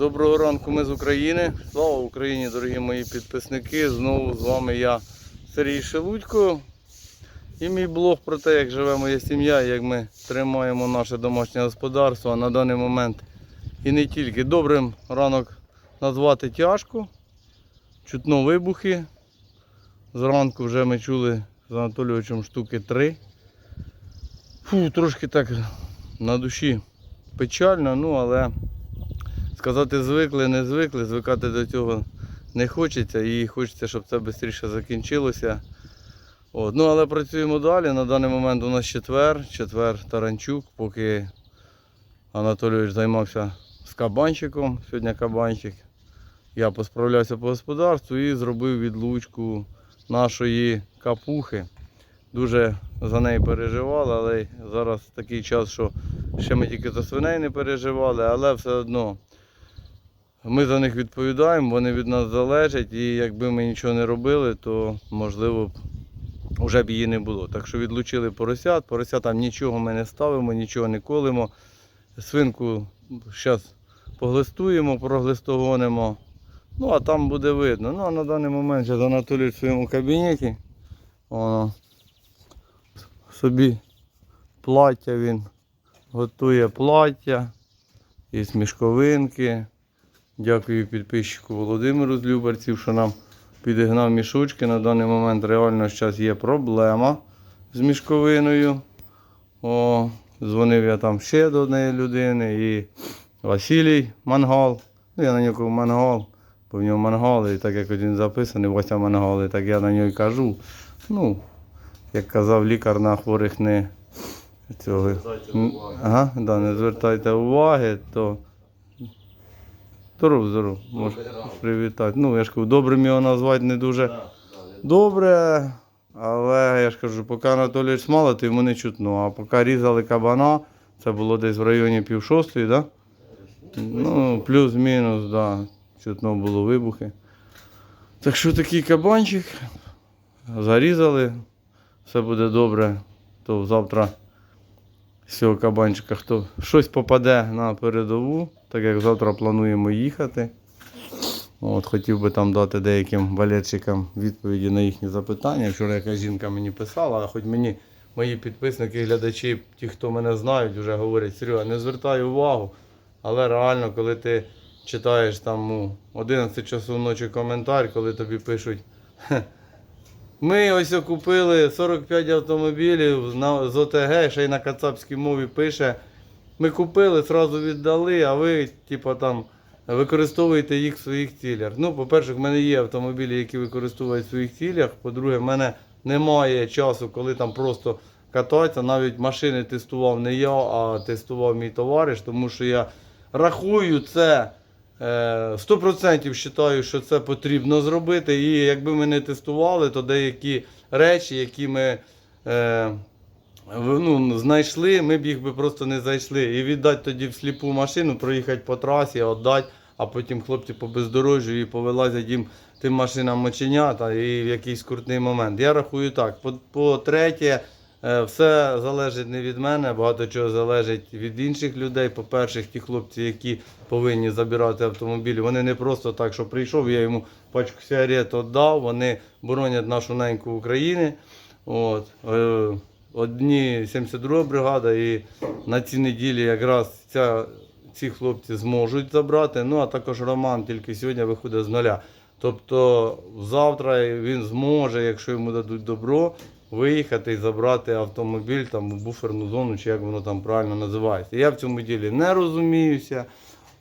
Доброго ранку, ми з України. Слава Україні, дорогі мої підписники. Знову з вами я, Сергій Шелудько. І мій блог про те, як живе моя сім'я, як ми тримаємо наше домашнє господарство. На даний момент і не тільки. Добрим ранок назвати тяжко. Чутно вибухи. Зранку вже ми чули з Анатолійовичем штуки три. Фу, трошки так на душі печально, ну але сказати звикли, не звикли, звикати до цього не хочеться і хочеться, щоб це швидше закінчилося. От. Ну, але працюємо далі. На даний момент у нас четвер, четвер Таранчук, поки Анатолійович займався з кабанчиком, сьогодні кабанчик. Я посправлявся по господарству і зробив відлучку нашої капухи. Дуже за неї переживали, але зараз такий час, що ще ми тільки за свиней не переживали, але все одно ми за них відповідаємо, вони від нас залежать, і якби ми нічого не робили, то можливо вже б її не було. Так що відлучили поросят, поросятам нічого ми не ставимо, нічого не колимо. Свинку зараз поглистуємо, проглистогонимо. Ну а там буде видно. Ну а на даний момент зараз Анатолій в своєму кабінеті. Воно собі плаття він готує плаття із мішковинки. Дякую підписчику Володимиру з Любарців, що нам підігнав мішочки. На даний момент реально зараз є проблема з мішковиною. О, дзвонив я там ще до однієї людини і Василій Мангал. Ну, я на нього мангал, бо в нього мангал, і так як він записаний, Вася Мангал, і так я на нього і кажу. Ну, як казав лікар на хворих не цього. Ага, да, не звертайте уваги, то. Здоров, здоров, можеш привітати. Ну, я ж кажу, добрим його назвати не дуже добре, але я ж кажу, поки Анатолійович смала, то йому не чутно. А поки різали кабана, це було десь в районі пів шостої, да? Ну, плюс-мінус, да. Чутно було вибухи. Так що такий кабанчик. Зарізали, все буде добре, то завтра з цього кабанчика хто щось попаде на передову, так як завтра плануємо їхати. От, хотів би там дати деяким балетчикам відповіді на їхні запитання. Вчора якась жінка мені писала, а хоч мені мої підписники, глядачі, ті, хто мене знають, вже говорять, Серега, не звертай увагу. Але реально, коли ти читаєш там у 11 часу ночі коментар, коли тобі пишуть. «Хе, ми ось купили 45 автомобілів з ОТГ, ще й на кацапській мові пише. Ми купили, одразу віддали, а ви, типу, там, використовуєте їх в своїх цілях. Ну, по-перше, в мене є автомобілі, які використовують в своїх цілях. По-друге, в мене немає часу, коли там просто кататися. Навіть машини тестував не я, а тестував мій товариш, тому що я рахую це. Е, 100% вважаю, що це потрібно зробити. І якби ми не тестували, то деякі речі, які ми е, ну, знайшли, ми б їх би просто не зайшли. І віддати тоді в сліпу машину, проїхати по трасі, віддати, а потім хлопці по бездорожжю і повилазять їм тим машинам моченята і в якийсь крутний момент. Я рахую так. По- По-третє, Е, Все залежить не від мене, багато чого залежить від інших людей. По-перше, ті хлопці, які повинні забирати автомобілі, вони не просто так, що прийшов, я йому пачку сигарет віддав, вони боронять нашу неньку України. От. Е, Одні 72 бригада, і на цій неділі якраз ця, ці хлопці зможуть забрати. Ну а також Роман тільки сьогодні виходить з нуля. Тобто завтра він зможе, якщо йому дадуть добро, виїхати і забрати автомобіль там у буферну зону, чи як воно там правильно називається. Я в цьому ділі не розуміюся.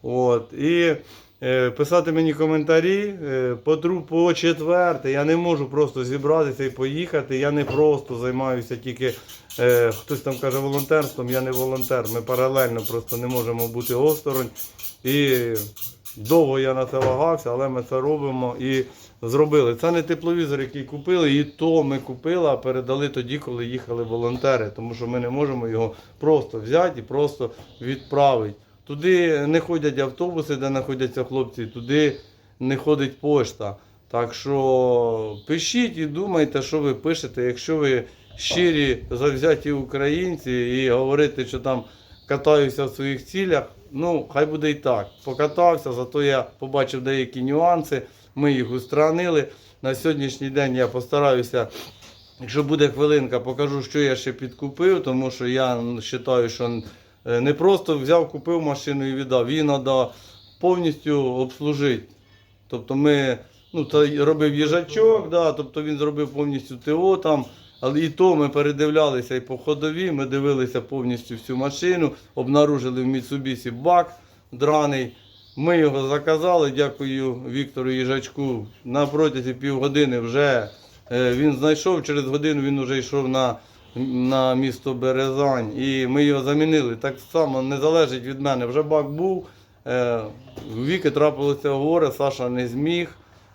От. І е, писати мені коментарі е, по, по четверте. Я не можу просто зібратися і поїхати. Я не просто займаюся тільки, е, хтось там каже волонтерством, я не волонтер. Ми паралельно просто не можемо бути осторонь. І довго я на це вагався, але ми це робимо і зробили. Це не тепловізор, який купили, і то ми купили, а передали тоді, коли їхали волонтери, тому що ми не можемо його просто взяти і просто відправити. Туди не ходять автобуси, де знаходяться хлопці, туди не ходить пошта. Так що пишіть і думайте, що ви пишете, якщо ви щирі завзяті українці і говорите, що там катаюся в своїх цілях, ну, хай буде і так. Покатався, зато я побачив деякі нюанси, ми їх устранили. На сьогоднішній день я постараюся, якщо буде хвилинка, покажу, що я ще підкупив, тому що я вважаю, що е, не просто взяв, купив машину і віддав. Її треба повністю обслужити. Тобто ми, ну, та робив їжачок, да, тобто він зробив повністю ТО там. Але і то ми передивлялися і по ходові, ми дивилися повністю всю машину, обнаружили в Mitsubishi бак драний. Ми його заказали, дякую Віктору Їжачку. На протязі півгодини вже е, він знайшов, через годину він вже йшов на, на місто Березань. І ми його замінили. Так само не залежить від мене. Вже бак був. Е, Віки трапилося горе, Саша не зміг.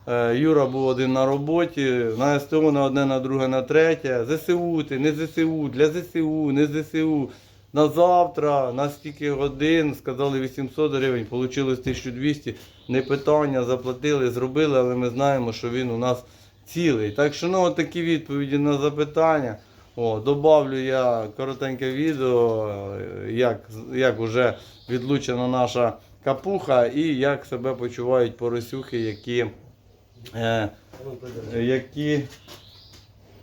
Е, Юра був один на роботі, на СТО на одне, на друге, на третє. ЗСУ, ти, не ЗСУ, для ЗСУ, не ЗСУ. На завтра, на стільки годин, сказали 800 гривень, вийшло 1200. Не питання, заплатили, зробили, але ми знаємо, що він у нас цілий. Так що ну, такі відповіді на запитання. О, добавлю я коротеньке відео, е, як, як вже відлучена наша капуха і як себе почувають поросюхи, які, е, які,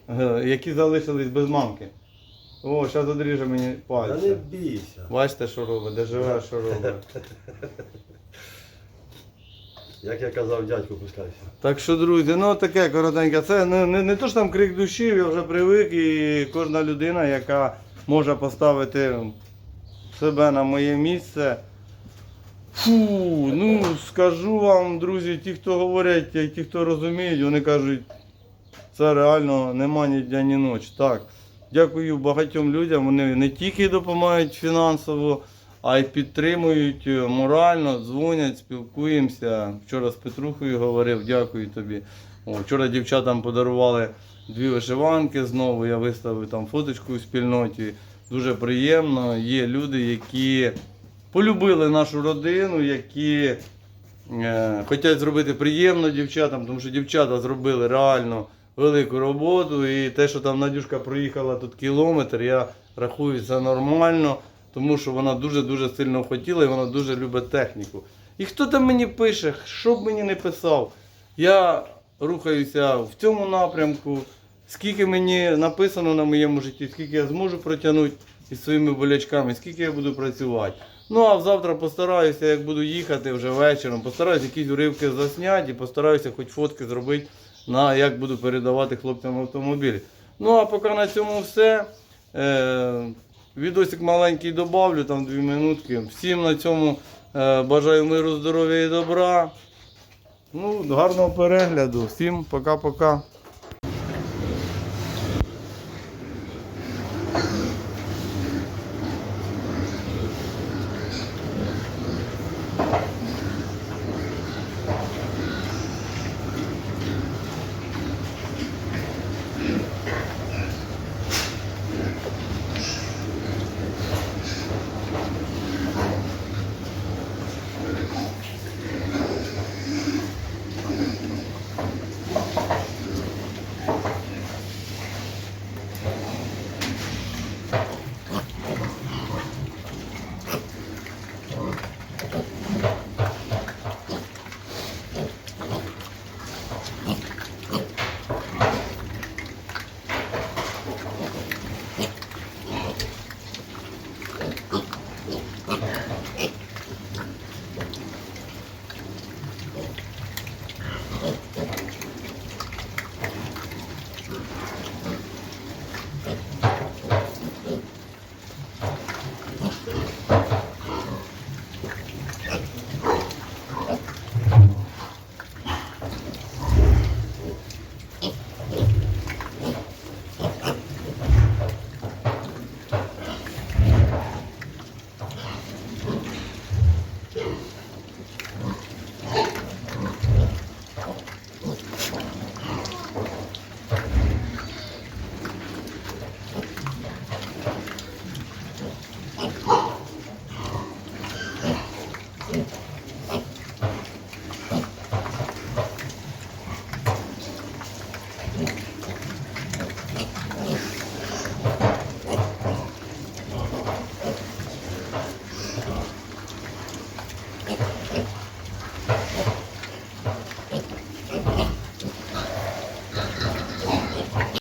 е, які залишились без мамки. О, зараз одріже мені Та не бійся. Бачите, що робить, де живе, що робить. Як я казав, дядьку, пускайся. Так що, друзі, ну таке коротеньке. Це не, не, не то, що там крик душі, я вже привик, і кожна людина, яка може поставити себе на моє місце. Фу, ну скажу вам, друзі, ті, хто говорять, і ті, хто розуміють, вони кажуть, це реально нема ні дня, ні ночі. Так. Дякую багатьом людям. Вони не тільки допомагають фінансово, а й підтримують е, морально, дзвонять, спілкуємося. Вчора з Петрухою говорив, дякую тобі. О, вчора дівчатам подарували дві вишиванки знову. Я виставив там фоточку у спільноті. Дуже приємно. Є люди, які полюбили нашу родину, які е, хочуть зробити приємно дівчатам, тому що дівчата зробили реально велику роботу. І те, що там Надюшка проїхала тут кілометр, я рахую це нормально, тому що вона дуже-дуже сильно хотіла і вона дуже любить техніку. І хто там мені пише, що б мені не писав, я рухаюся в цьому напрямку. Скільки мені написано на моєму житті, скільки я зможу протягнути із своїми болячками, скільки я буду працювати. Ну а завтра постараюся, як буду їхати вже вечором, постараюся якісь уривки засняти і постараюся хоч фотки зробити, на як буду передавати хлопцям автомобілі. Ну а поки на цьому все. Е, відосик маленький добавлю, там дві минутки. Всім на цьому е, бажаю миру, здоров'я і добра. Ну, гарного перегляду. Всім пока-пока.